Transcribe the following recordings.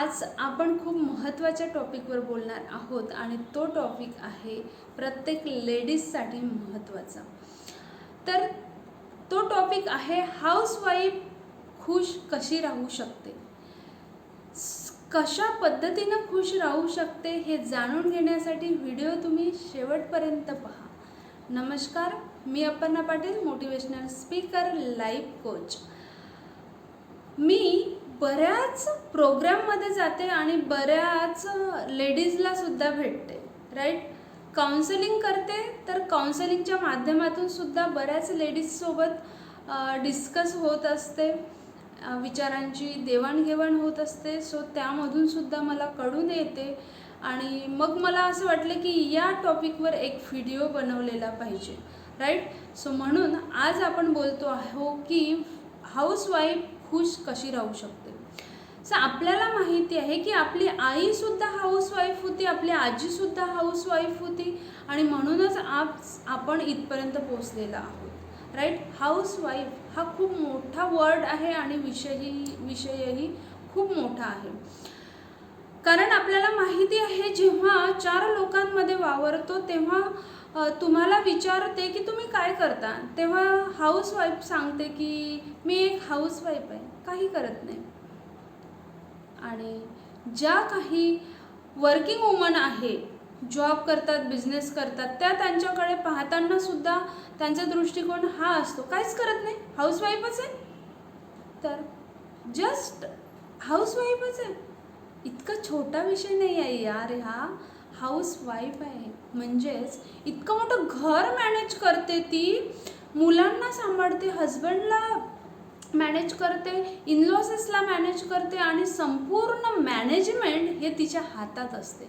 आज आपण खूप महत्त्वाच्या टॉपिकवर बोलणार आहोत आणि तो टॉपिक आहे प्रत्येक लेडीजसाठी महत्त्वाचा. तर तो टॉपिक आहे हाऊसवाईफ खुश कशी राहू शकते? कशा पद्धतीनं खुश राहू शकते हे जाणून घेण्यासाठी व्हिडिओ तुम्ही शेवटपर्यंत पहा. नमस्कार मी Aparna Patil motivational speaker life coach मी बऱ्याच प्रोग्राममध्ये जाते आणि बऱ्याच लेडीजला सुद्धा भेटते राईट काउन्सिलिंग करते तर काउन्सिलिंगच्या माध्यमातून सुद्धा बऱ्याच लेडीजसोबत डिस्कस होत असते. विचारांची देवाणघेवाण होत असते. सो त्यामधून सुद्धा मला कळून येते. आणि मग मला असं वाटलं की या टॉपिकवर एक व्हिडिओ बनवलेला पाहिजे राईट सो म्हणून आज आपण बोलतो आहो की हाऊसवाईफ खुश कशी राहू शकते? सो आपल्याला माहिती आहे की आपली आईसुद्धा हाऊसवाईफ होती आपली आजीसुद्धा हाऊसवाईफ होती आणि म्हणूनच आप आपण इथपर्यंत पोचलेलो आहोत. राईट हाऊसवाईफ हा खूप मोठा वर्ड आहे आणि विषयही विषयही खूप मोठा आहे. कारण आपल्याला माहिती आहे जेव्हा चार लोकांमध्ये वावरतो तेव्हा तुम्हाला विचारते की तुम्ही काय करता? तेव्हा हाऊसवाईफ सांगते की मी एक हाऊसवाईफ आहे. काही करत नाही. आणि ज्या काही वर्किंग वुमन आहे जॉब करतात बिझनेस करतात त्या त्यांच्याकडे पाहताना सुद्धा त्यांचा दृष्टिकोन हा असतो. काहीच करत नाही. हाऊसवाईफच आहे. तर जस्ट हाऊसवाईफच आहे. इतका छोटा विषय नाही आहे यार हा. हाऊसवाईफ आहे. म्हणजेच इतकं मोठं घर मॅनेज करते ती मुलांना सांभाळते हजबंडला मॅनेज करते इनलॉसेसला मॅनेज करते आणि संपूर्ण मॅनेजमेंट हे तिच्या हातात असते.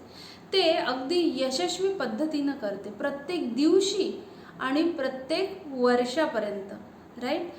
ते अगदी यशस्वी पद्धतीनं करते. प्रत्येक दिवशी आणि प्रत्येक वर्षापर्यंत राईट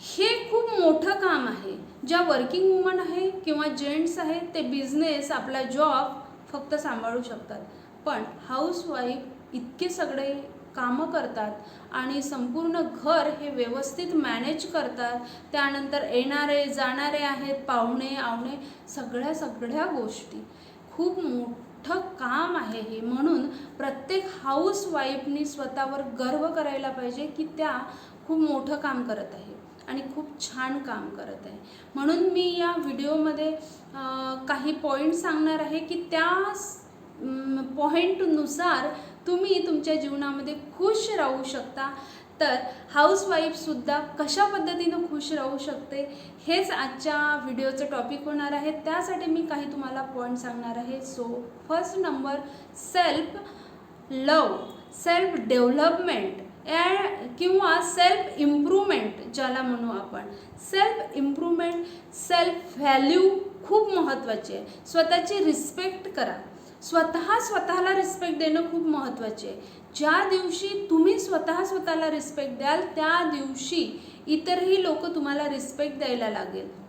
हे खूप मोठं काम आहे. ज्या वर्किंग वुमन आहे किंवा जेंट्स आहे ते बिझनेस आपला जॉब फक्त सांभाळू शकतात. पण हाऊसवाईफ इतके सगळे कामं करतात आणि संपूर्ण घर हे व्यवस्थित मॅनेज करतात. त्यानंतर येणारे जाणारे आहेत पाहुणे आवणे सगळ्या सगळ्या गोष्टी. खूप मोठं काम आहे हे. म्हणून प्रत्येक हाऊसवाईफनी स्वतःवर गर्व करायला पाहिजे की त्या खूप मोठं काम करत आहे आणि खूप छान काम करत आहे. म्हणून मी या व्हिडिओमध्ये काही पॉईंट सांगणार आहे की त्या पॉईंटनुसार तुम्ही तुमच्या जीवनामध्ये खुश राहू शकता. तर हाऊसवाईफसुद्धा कशा पद्धतीनं खुश राहू शकते हेच आजच्या व्हिडिओचं टॉपिक होणार आहे. त्यासाठी मी काही तुम्हाला पॉईंट सांगणार आहे. So first number self love self development किंवा सेल्फ इम्प्रूव्हमेंट ज्याला म्हणू आपण. सेल्फ इम्प्रूव्हमेंट सेल्फ व्हॅल्यू खूप महत्त्वाची आहे. स्वतःची रिस्पेक्ट करा. स्वतः स्वतःला रिस्पेक्ट देणं खूप महत्त्वाचे आहे. ज्या दिवशी तुम्ही स्वतः स्वतःला रिस्पेक्ट द्याल त्या दिवशी इतरही लोक तुम्हाला रिस्पेक्ट द्यायला लागेल.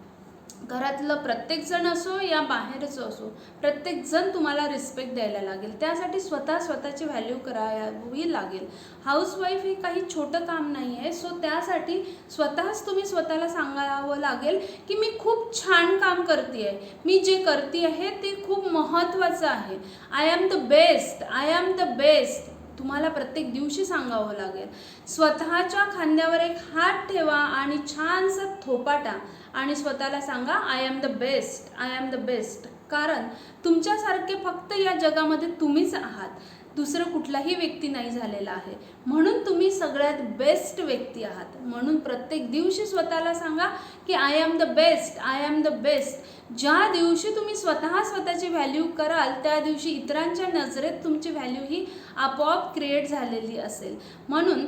घरातलं प्रत्येकजण असो या बाहेरचं असो प्रत्येकजण तुम्हाला रिस्पेक्ट द्यायला लागेल. त्यासाठी स्वतः स्वतःची व्हॅल्यू करावी लागेल. हाऊसवाईफ हे काही छोटं काम नाही आहे सो त्यासाठी स्वतःच तुम्ही स्वतःला सांगावं लागेल की मी खूप छान काम करते आहे मी जे करते आहे ते खूप महत्त्वाचं आहे. I am the best I am the best तुम्हाला प्रत्येक दिवशी सांगावं लागेल. स्वतःच्या खांद्यावर एक हात ठेवा आणि छानसा थोपाटा. आणि स्वतःला सांगा I am the best I am the best कारण तुमच्यासारखे फक्त या जगामध्ये तुम्हीच आहात. दुसरं कुठलाही व्यक्ती नाही झालेला आहे. म्हणून तुम्ही सगळ्यात बेस्ट व्यक्ती आहात. म्हणून प्रत्येक दिवशी स्वतःला सांगा की I am the best I am the best ज्या दिवशी तुम्ही स्वतः स्वतःची व्हॅल्यू कराल त्या दिवशी इतरांच्या नजरेत तुमची व्हॅल्यू ही आपोआप क्रिएट झालेली असेल. म्हणून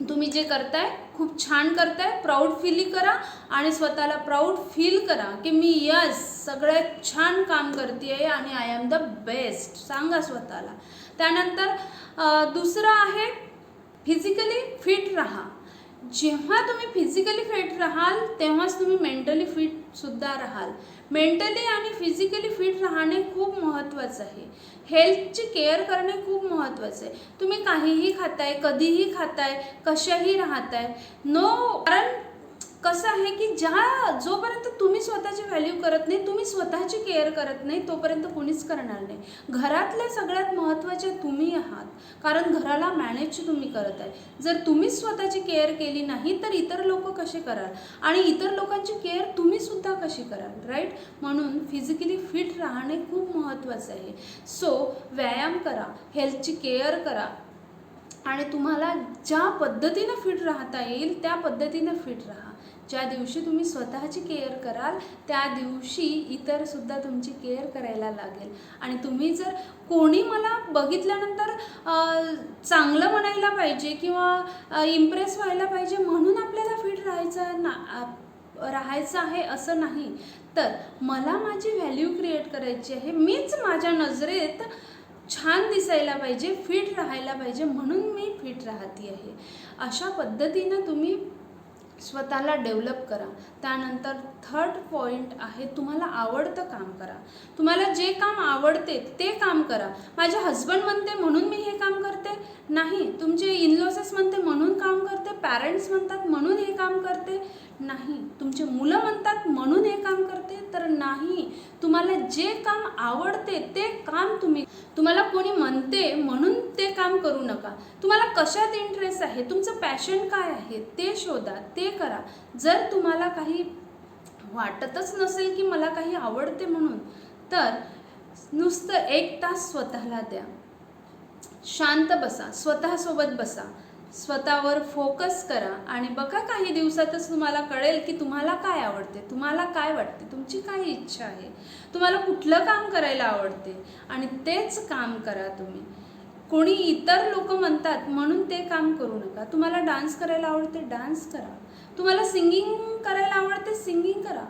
तुम्ही जे करताय खूप छान करताय. प्राऊड फील करा आणि स्वतःला प्राऊड फील करा की मी यस सगळ्यात छान काम करते आहे आणि आय एम द बेस्ट सांगा स्वतःला. त्यानंतर दुसरं आहे फिजिकली फिट राहा. जेव्हा तुम्ही फिजिकली फिट राहाल तेव्हाच तुम्ही मेंटली फिटसुद्धा राहाल. मेंटली आणि फिजिकली फिट राहणे खूप महत्त्वाचं आहे. हेल्थची केअर करणे खूप महत्त्वाचं आहे. तुम्ही काहीही खाताय कधीही खाताय कशाही राहताय नो कारण कसं आहे की ज्या जोपर्यंत तुम्ही स्वतःची व्हॅल्यू करत नाही तुम्ही स्वतःची केअर करत नाही तोपर्यंत कोणीच करणार नाही. घरातल्या सगळ्यात महत्त्वाचे तुम्ही आहात कारण घराला मॅनेज तुम्ही करत आहे. जर तुम्हीच स्वतःची केअर केली नाही तर इतर लोक कसे कराल? आणि इतर लोकांची केअर तुम्ही सुद्धा कशी कराल राईट म्हणून फिजिकली फिट राहणे खूप महत्त्वाचं आहे. सो व्यायाम करा हेल्थची केअर करा. आणि तुम्हाला ज्या पद्धतीनं फिट राहता येईल त्या पद्धतीनं फिट राहा. ज्या दिवशी तुम्ही स्वतःची केअर कराल त्या दिवशी इतरसुद्धा तुमची केअर करायला लागेल. आणि तुम्ही जर कोणी मला बघितल्यानंतर चांगलं म्हणायला पाहिजे किंवा इम्प्रेस व्हायला पाहिजे म्हणून आपल्याला फिट राहायचं ना राहायचं आहे असं नाही. तर मला माझी व्हॅल्यू क्रिएट करायची आहे. मीच माझ्या नजरेत छान दिसायला पाहिजे फिट राहायला पाहिजे म्हणून मी फिट राहते आहे. अशा पद्धतीनं तुम्ही स्वतःला डेव्हलप करा. त्यानंतर थर्ड पॉईंट आहे तुम्हाला आवडतं काम करा. तुम्हाला जे काम आवडते ते काम करा. माझे हस्बंड म्हणते म्हणून मी हे काम करते. नाही तुमचे इनलॉसेस म्हणते म्हणून काम करते पॅरेंट्स म्हणतात म्हणून हे काम करते. नाही तुमचे मुलं म्हणतात म्हणून हे काम करते. तर नाही तुम्हाला जे काम आवडते ते काम तुम्ही तुम्हाला कोणी म्हणते म्हणून ते काम करू नका. तुम्हाला कशात इंटरेस्ट आहे तुमचं पॅशन काय आहे ते शोधा ते करा. जर तुम्हाला काही वाटतच नसेल की मला काही आवडते म्हणून तर नुसतं एक तास स्वतःला द्या. शांत बसा स्वतःसोबत बसा. स्वतःवर फोकस करा आणि बघा काही दिवसातच तुम्हाला कळेल की तुम्हाला काय आवडते तुम्हाला काय वाटते तुमची काय इच्छा आहे. तुम्हाला कुठलं काम करायला आवडते आणि तेच काम करा तुम्ही. कोणी इतर लोक म्हणतात म्हणून ते काम करू नका. तुम्हाला डान्स करायला आवडते डान्स करा. तुम्हाला सिंगिंग करायला आवडते सिंगिंग करा.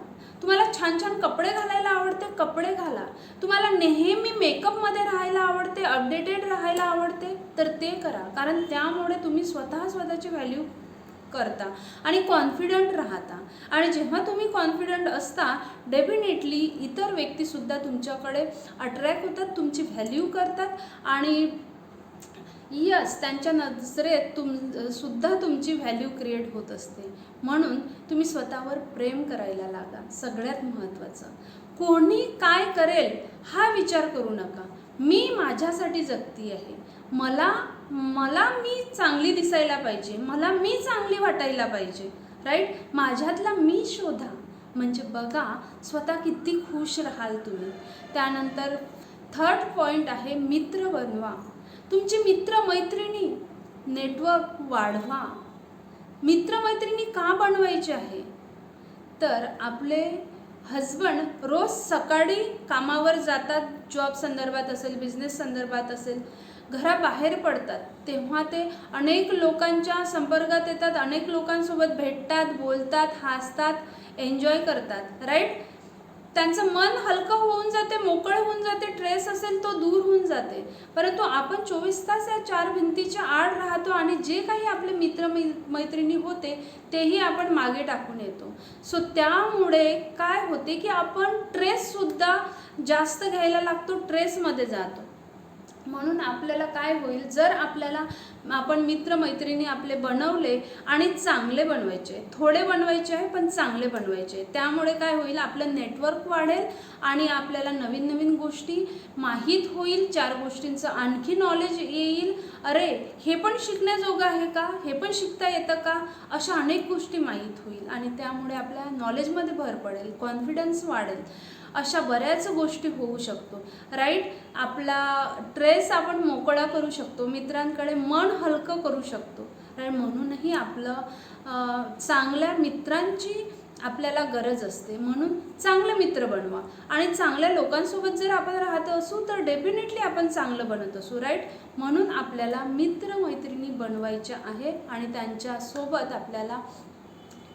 तुम्हाला छान छान कपडे घालायला आवडते कपडे घाला. तुम्हाला नेहमी मेकअपमध्ये राहायला आवडते अपडेटेड राहायला आवडते तर ते करा. कारण त्यामुळे तुम्ही स्वतः स्वतःची व्हॅल्यू करता आणि कॉन्फिडंट राहता. आणि जेव्हा तुम्ही कॉन्फिडंट असता डेफिनेटली इतर व्यक्तीसुद्धा तुमच्याकडे अट्रॅक्ट होतात तुमची व्हॅल्यू करतात आणि यस त्यांच्या नजरेत तुम सुद्धा तुमची व्हॅल्यू क्रिएट होत असते. म्हणून तुम्ही स्वतःवर प्रेम करायला लागा. सगळ्यात महत्त्वाचं कोणी काय करेल हा विचार करू नका. मी माझ्यासाठी जगती आहे. मला मला मी चांगली दिसायला पाहिजे. मला मी चांगली वाटायला पाहिजे. राईट माझ्यातला मी शोधा. म्हणजे बघा स्वतः किती खुश राहाल तुम्ही. त्यानंतर थर्ड पॉईंट आहे मित्र बनवा. तुमचे मित्रमैत्रिणी नेटवर्क वाढवा. मित्रमैत्रिणी का बनवायचे आहे? तर आपले हजबंड रोज सकाळी कामावर जातात जॉब संदर्भात असेल बिझनेस संदर्भात असेल घराबाहेर पडतात. तेव्हा ते अनेक लोकांच्या संपर्कात येतात अनेक लोकांसोबत भेटतात बोलतात हसतात एन्जॉय करतात. राईट त्यांचं मन हलकं होऊन जाते मोकळं होऊन जाते ट्रेस असेल तो दूर होऊन जाते. परंतु आपण चोवीस तास या चार भिंतीच्या आड राहतो आणि जे काही आपले मित्र मै मैत्रिणी होते तेही आपण मागे टाकून येतो. सो त्यामुळे काय होते की आपण ट्रेससुद्धा जास्त घ्यायला लागतो ट्रेसमध्ये जातो. म्हणून आपल्याला काय होईल जर आपल्याला आपण मित्रमैत्रिणी आपले बनवले आणि चांगले बनवायचे. थोडे बनवायचे आहे पण चांगले बनवायचे. त्यामुळे काय होईल आपलं नेटवर्क वाढेल आणि आपल्याला नवीन नवीन गोष्टी माहीत होईल. चार गोष्टींचं आणखी नॉलेज येईल. अरे हे पण शिकण्याजोगं आहे का? हे पण शिकता येतं का? अशा अनेक गोष्टी माहीत होईल आणि त्यामुळे आपल्या नॉलेजमध्ये भर पडेल कॉन्फिडन्स वाढेल. अशा बऱ्याच गोष्टी होऊ शकतो. राईट आपला ट्रेस आपण मोकळा करू शकतो. मित्रांकडे मन हलकं करू शकतो. राईट म्हणूनही आपलं चांगल्या मित्रांची आपल्याला गरज असते. म्हणून चांगले मित्र बनवा. आणि चांगल्या लोकांसोबत जर आपण राहत असू तर डेफिनेटली आपण चांगलं बनत असू राईट म्हणून आपल्याला मित्र मैत्रिणी बनवायच्या आहे आणि त्यांच्यासोबत आपल्याला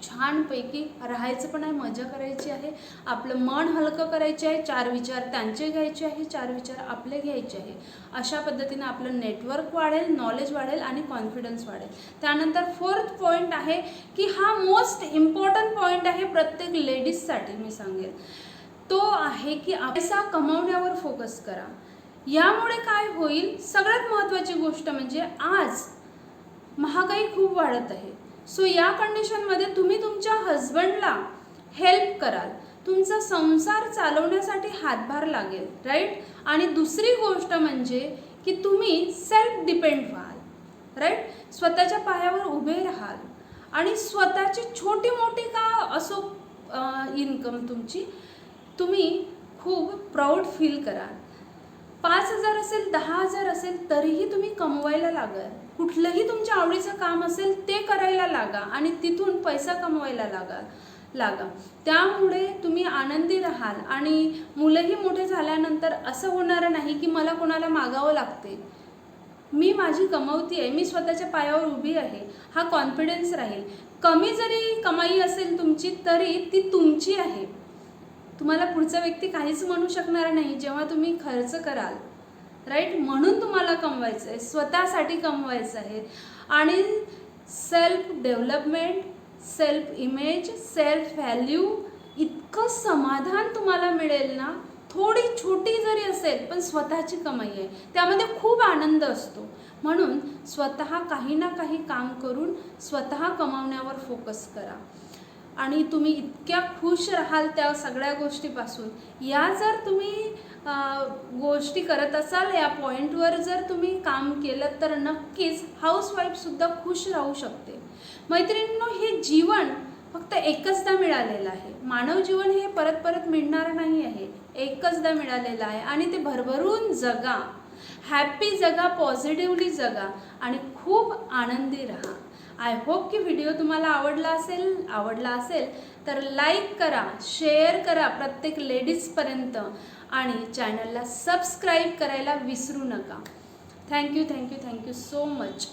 छानपैकी राहायचं पण आहे मजा करायची आहे. आपलं मन हलकं करायचे आहे चार विचार त्यांचे घ्यायचे आहे चार विचार आपले घ्यायचे आहे. अशा पद्धतीनं आपलं नेटवर्क वाढेल नॉलेज वाढेल आणि कॉन्फिडन्स वाढेल. त्यानंतर फोर्थ पॉईंट आहे की हा मोस्ट इम्पॉर्टंट पॉईंट आहे प्रत्येक लेडीजसाठी मी सांगेल. तो आहे की पैसा कमवण्यावर फोकस करा. यामुळे काय होईल? सगळ्यात महत्त्वाची गोष्ट म्हणजे आज महागाई खूप वाढत आहे. सो या कंडिशनमध्ये तुम्ही तुमच्या हजबंडला हेल्प कराल. तुमचा संसार चालवण्यासाठी हातभार लागेल राईट आणि दुसरी गोष्ट म्हणजे की तुम्ही सेल्फ डिपेंड व्हाल राईट स्वतःच्या पायावर उभे राहाल. आणि स्वतःची छोटी मोठी का असो इन्कम तुमची तुम्ही खूप प्राऊड फील कराल. पाच हजार असेल दहा हजार असेल तरीही तुम्ही कमवायला लागाल. कुठलंही तुमच्या आवडीचं काम असेल ते करायला लागा आणि तिथून पैसा कमवायला लागा लागा. त्यामुळे तुम्ही आनंदी राहाल आणि मुलंही मोठे झाल्यानंतर असं होणार नाही की मला कोणाला मागावं लागते. मी माझी कमवती आहे मी स्वतःच्या पायावर उभी आहे हा कॉन्फिडन्स राहील. कमी जरी कमाई असेल तुमची तरी ती तुमची आहे. तुम्हाला पुढचा व्यक्ती काहीच म्हणू शकणार नाही जेव्हा तुम्ही खर्च कराल. राईट म्हणून तुम्हाला कमवायचं आहे स्वतःसाठी कमवायचं आहे आणि self development self image self value इतकं समाधान तुम्हाला मिळेल ना थोडी छोटी जरी असेल पण स्वतःची कमाई आहे. त्यामध्ये खूप आनंद असतो. म्हणून स्वतः काही ना काही काम करून स्वतः कमावण्यावर फोकस करा. आणि तुम्ही इतक्या खुश राहाल त्या सगळ्या गोष्टीपासून. या जर तुम्ही गोष्टी करत असाल या पॉईंटवर जर तुम्ही काम केलं तर नक्कीच हाऊसवाईफसुद्धा खुश राहू शकते. मैत्रिणींनो हे जीवन फक्त एकचदा मिळालेलं आहे. मानव जीवन हे परत परत मिळणार नाही आहे. एकचदा मिळालेलं आहे आणि ते भरभरून जगा. हॅपी जगा पॉझिटिव्हली जगा आणि खूप आनंदी राहा. आय होप की व्हिडिओ तुम्हाला आवडला असेल आवडला असेल तर लाईक करा शेअर करा प्रत्येक लेडीजपर्यंत आणि चॅनलला सबस्क्राईब करायला विसरू नका. Thank you thank you thank you so much